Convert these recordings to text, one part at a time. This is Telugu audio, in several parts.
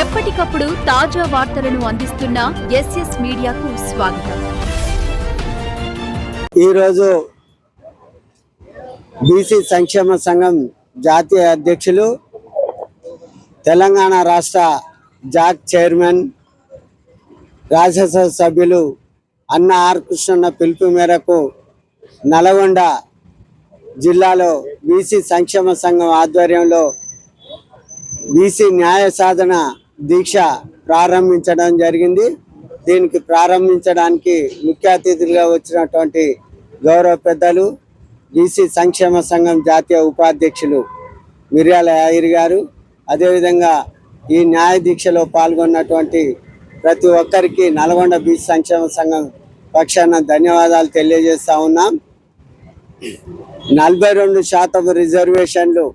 ఎప్పటికప్పుడు తాజా వార్తలను అందిస్తున్న ఎస్ఎస్ మీడియాకు స్వాగతం. ఈరోజు బీసీ సంక్షేమ సంఘం జాతీయ అధ్యక్షులు తెలంగాణ రాష్ట్ర జాక్ చైర్మన్ రాజ్యసభ సభ్యులు అన్న ఆర్ కృష్ణన్న పిలుపు మేరకు నల్గొండ జిల్లాలో బీసీ సంక్షేమ సంఘం ఆధ్వర్యంలో బీసీ న్యాయ సాధన దీక్ష ప్రారంభించడం జరిగింది. దీనికి ప్రారంభించడానికి ముఖ్య అతిథులుగా వచ్చినటువంటి గౌరవ పెద్దలు బీసీ సంక్షేమ సంఘం జాతీయ ఉపాధ్యక్షులు మిర్యాల యాయిరి గారు. అదేవిధంగా ఈ న్యాయ దీక్షలో పాల్గొన్నటువంటి ప్రతి ఒక్కరికి నల్గొండ బీసీ సంక్షేమ సంఘం పక్షాన ధన్యవాదాలు తెలియజేస్తా ఉన్నాం. నలభై రెండు శాతం రిజర్వేషన్లు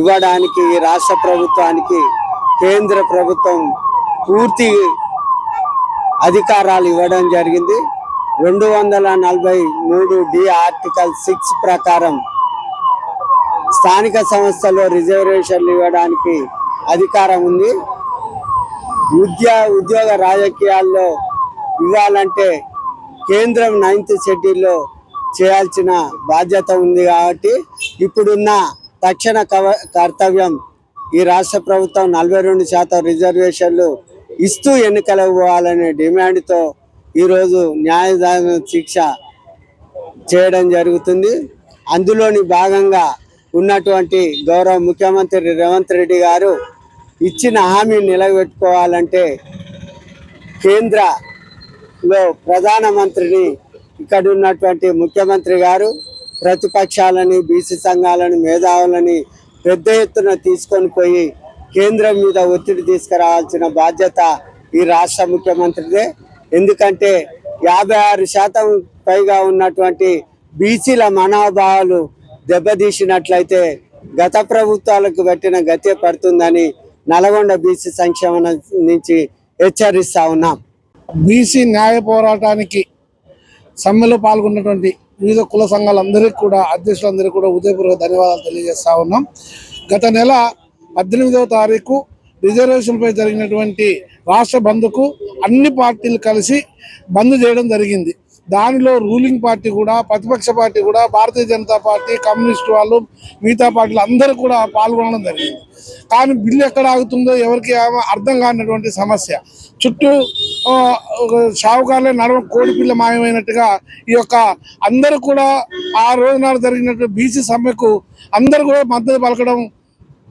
ఇవ్వడానికి ఈ రాష్ట్ర ప్రభుత్వానికి కేంద్ర ప్రభుత్వం పూర్తి అధికారాలు ఇవ్వడం జరిగింది. రెండు వందల నలభై మూడు డి ఆర్టికల్ సిక్స్ ప్రకారం స్థానిక సంస్థలో రిజర్వేషన్లు ఇవ్వడానికి అధికారం ఉంది. ఉద్యో ఉద్యోగ రాజకీయాల్లో ఇవ్వాలంటే కేంద్రం నైన్త్ షెడ్యూల్లో చేయాల్సిన బాధ్యత ఉంది కాబట్టి ఇప్పుడున్న తక్షణ కవ- కర్తవ్యం ఈ రాష్ట్ర ప్రభుత్వం నలభై రెండు శాతం రిజర్వేషన్లు ఇస్తూ ఎన్నికలకు పోవాలనే డిమాండ్తో ఈరోజు న్యాయదాన శిక్ష చేయడం జరుగుతుంది. అందులోని భాగంగా ఉన్నటువంటి గౌరవ ముఖ్యమంత్రి రేవంత్ రెడ్డి గారు ఇచ్చిన హామీ నిలబెట్టుకోవాలంటే కేంద్రలో ప్రధానమంత్రిని ఇక్కడ ఉన్నటువంటి ముఖ్యమంత్రి గారు ప్రతిపక్షాలని బీసీ సంఘాలని మేధావులని పెద్ద ఎత్తున తీసుకొని పోయి కేంద్రం మీద ఒత్తిడి తీసుకురావాల్సిన బాధ్యత ఈ రాష్ట్ర ముఖ్యమంత్రిదే. ఎందుకంటే యాభై ఆరు శాతం పైగా ఉన్నటువంటి బీసీల మనోభావాలు దెబ్బతీసినట్లయితే గత ప్రభుత్వాలకు పెట్టిన గతే పడుతుందని నల్గొండ బీసీ సంక్షేమ నుంచి హెచ్చరిస్తా ఉన్నాం. బీసీ న్యాయ పోరాటానికి సమ్మెలో పాల్గొన్నటువంటి వివిధ కుల సంఘాలందరికీ కూడా అధ్యక్షులందరికీ కూడా ఉదయపూర్వక ధన్యవాదాలు తెలియజేస్తా ఉన్నాం. గత నెల పద్దెనిమిదవ తారీఖు రిజర్వేషన్పై జరిగినటువంటి రాష్ట్ర బంద్కు అన్ని పార్టీలు కలిసి బంద్ చేయడం జరిగింది. దానిలో రూలింగ్ పార్టీ కూడా ప్రతిపక్ష పార్టీ కూడా భారతీయ జనతా పార్టీ కమ్యూనిస్ట్ వాళ్ళు మిగతా పార్టీలు అందరూ కూడా పాల్గొనడం జరిగింది. కానీ బిల్లు ఎక్కడ ఆగుతుందో ఎవరికి ఏమో అర్థం కానటువంటి సమస్య. చుట్టూ షావుకారులే నడవ కోడి పిల్ల మాయమైనట్టుగా ఈ యొక్క అందరూ కూడా ఆ రోజు జరిగినట్టు బీసీ సమ్మెకు అందరూ కూడా మద్దతు పలకడం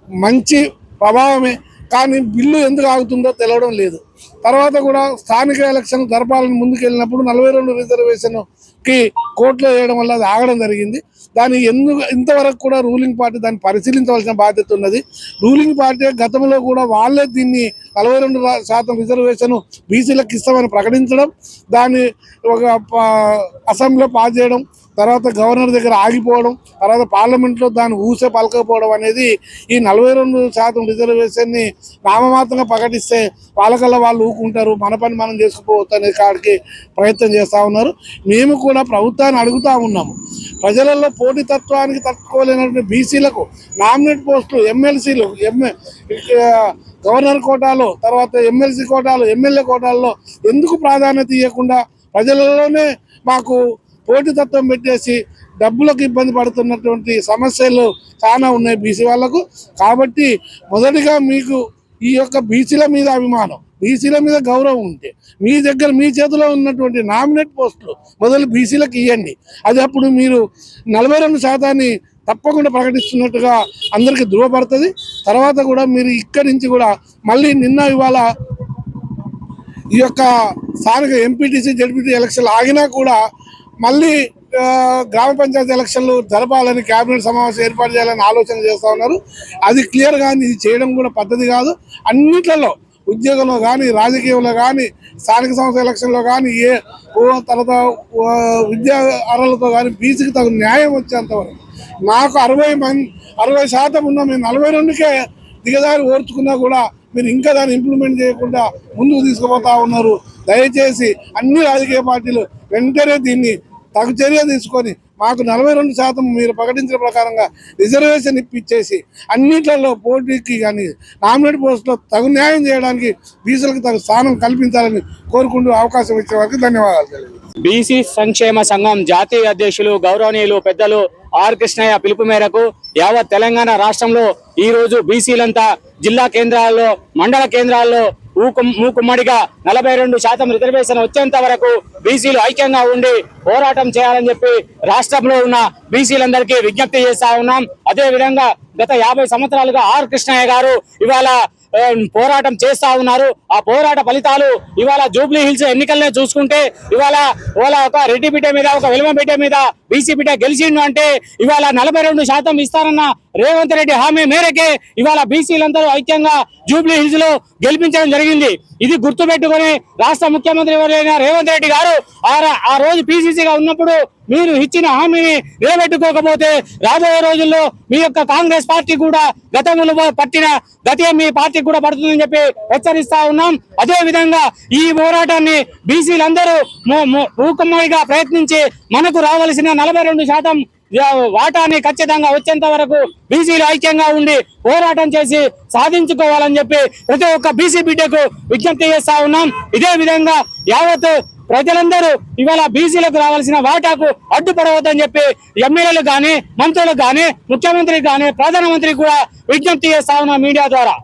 మంచి ప్రభావమే. కానీ బిల్లు ఎందుకు ఆగుతుందో తెలవడం లేదు. తర్వాత కూడా స్థానిక ఎలక్షన్ జరపాలని ముందుకెళ్ళినప్పుడు నలభై రెండు రిజర్వేషన్కి కోర్టులో వేయడం వల్ల అది ఆగడం జరిగింది. దాని ఎందుకు ఇంతవరకు కూడా రూలింగ్ పార్టీ దాన్ని పరిశీలించవలసిన బాధ్యత ఉన్నది. రూలింగ్ పార్టీ గతంలో కూడా వాళ్ళే దీన్ని నలభై రెండు శాతం రిజర్వేషన్ బీసీలకు ఇస్తామని ప్రకటించడం దాన్ని ఒక అసెంబ్లీలో పాస్ చేయడం తర్వాత గవర్నర్ దగ్గర ఆగిపోవడం తర్వాత పార్లమెంట్లో దాన్ని ఊసే పలకపోవడం అనేది ఈ నలభై రెండు శాతం రిజర్వేషన్ని నామమాత్రంగా ప్రకటిస్తే వాళ్ళకల్లా వాళ్ళు ఊకుంటారు మన పని మనం చేసుకుపోవచ్చు అనే కాడికి ప్రయత్నం చేస్తూ ఉన్నారు. మేము కూడా ప్రభుత్వాన్ని అడుగుతా ఉన్నాము. ప్రజలలో పోటీతత్వానికి తట్టుకోలేనటువంటి బీసీలకు నామినేట్ పోస్టులు ఎమ్మెల్సీలు ఎంఏ గవర్నర్ కోటాలో తర్వాత ఎమ్మెల్సీ కోటాలు ఎమ్మెల్యే కోటాల్లో ఎందుకు ప్రాధాన్యత ఇవ్వకుండా ప్రజలలోనే మాకు పోటీతత్వం పెట్టేసి డబ్బులకు ఇబ్బంది పడుతున్నటువంటి సమస్యలు చాలా ఉన్నాయి బీసీ వాళ్ళకు. కాబట్టి మొదటిగా మీకు ఈ యొక్క బీసీల మీద అభిమానం బీసీల మీద గౌరవం ఉంటే మీ దగ్గర మీ చేతిలో ఉన్నటువంటి నామినేట్ పోస్టులు మొదలు బీసీలకు ఇవ్వండి అది అప్పుడు మీరు నలభై రెండు శాతాన్ని తప్పకుండా ప్రకటిస్తున్నట్టుగా అందరికీ ధృవపడుతుంది. తర్వాత కూడా మీరు ఇక్కడి నుంచి కూడా మళ్ళీ నిన్న ఇవాళ ఈ యొక్క స్థానిక ఎంపీటీసీ జడ్పీటీ ఎలక్షన్లు ఆగినా కూడా మళ్ళీ గ్రామ పంచాయతీ ఎలక్షన్లు జరపాలని కేబినెట్ సమావేశం ఏర్పాటు చేయాలని ఆలోచన చేస్తూ ఉన్నారు. అది క్లియర్గా ఇది చేయడం కూడా పద్ధతి కాదు. అన్నిట్లలో ఉద్యోగంలో కానీ రాజకీయంలో కానీ స్థానిక సంస్థ ఎలక్షన్లో కానీ ఏ ఓ తర్వాత విద్యా అర్హలతో కానీ బీసీకి తగు న్యాయం వచ్చేంతవరకు నాకు అరవై మంది అరవై శాతం ఉన్న మేము నలభై రెండుకే దిగదారి ఓర్చుకున్నా కూడా మీరు ఇంకా దాన్ని ఇంప్లిమెంట్ చేయకుండా ముందుకు తీసుకుపోతా ఉన్నారు. దయచేసి అన్ని రాజకీయ పార్టీలు వెంటనే దీన్ని తగు చర్య తీసుకొని మాకు నలభై రెండు శాతం మీరు ప్రకటించిన ప్రకారంగా రిజర్వేషన్ ఇప్పించేసి అన్నిట్లలో పోటీకి కానీ నామినేట్ పోస్టులో తగు న్యాయం చేయడానికి బీసీలకు తగు స్థానం కల్పించాలని కోరుకుంటూ అవకాశం ఇచ్చే వారికి ధన్యవాదాలు బీసీ సంక్షేమ సంఘం జాతీయ అధ్యక్షులు గౌరవనీయులు పెద్దలు ఆర్ కృష్ణయ్య పిలుపు మేరకు యావత్ తెలంగాణ రాష్ట్రంలో ఈరోజు బీసీలంతా జిల్లా కేంద్రాల్లో మండల కేంద్రాల్లో మూకుమ్మడిగా నలభై రెండు శాతం రిజర్వేషన్ వచ్చేంత వరకు బీసీలు ఐక్యంగా ఉండి పోరాటం చేయాలని చెప్పి రాష్ట్రంలో ఉన్న బీసీలందరికీ విజ్ఞప్తి చేస్తా ఉన్నాం. అదే విధంగా గత యాభై సంవత్సరాలుగా ఆర్ కృష్ణయ్య గారు ఇవాళ పోరాటం చేస్తా ఉన్నారు. ఆ పోరాట ఫలితాలు ఇవాళ జూబ్లీ హిల్స్ ఎన్నికలనే చూసుకుంటే ఇవాళ ఇవాళ ఒక రెడ్డి బిడ్డ మీద ఒక విలువ బిడ్డ మీద బీసీ బిడ్డ గెలిచిండు అంటే ఇవాళ నలభై రెండు శాతం ఇస్తారన్న రేవంత్ రెడ్డి హామీ మేరకే ఇవాళ బీసీలందరూ ఐక్యంగా జూబ్లీ హిల్స్లో గెలిపించడం జరిగింది. ఇది గుర్తుపెట్టుకుని రాష్ట్ర ముఖ్యమంత్రి ఎవరైన రేవంత్ రెడ్డి గారు ఆ ఆ రోజు పిసిసిగా ఉన్నప్పుడు మీరు ఇచ్చిన హామీని నిలబెట్టుకోకపోతే రాబోయే రోజుల్లో మీ యొక్క కాంగ్రెస్ పార్టీ కూడా గతంలో పట్టిన గతే మీ పార్టీ కూడా పడుతుందని చెప్పి హెచ్చరిస్తా ఉన్నాం. అదే విధంగా ఈ పోరాటాన్ని బీసీలందరూ మూకమ్మడిగా ప్రయత్నించి మనకు రావాల్సిన నలభై రెండు శాతం వాటాన్ని వాటాని ఖచ్చితంగా వచ్చేంత వరకు బీసీలు ఐక్యంగా ఉండి పోరాటం చేసి సాధించుకోవాలని చెప్పి ప్రతి ఒక్క బీసీ బిడ్డకు విజ్ఞప్తి చేస్తా ఉన్నాం. ఇదే విధంగా యావత్ ప్రజలందరూ ఇవాళ బీసీలకు రావాల్సిన వాటాకు అడ్డుపడవద్దని చెప్పి ఎమ్మెల్యేలు కానీ మంత్రులకు కానీ ముఖ్యమంత్రికి కానీ ప్రధానమంత్రి కూడా విజ్ఞప్తి చేస్తా ఉన్నా మీడియా ద్వారా.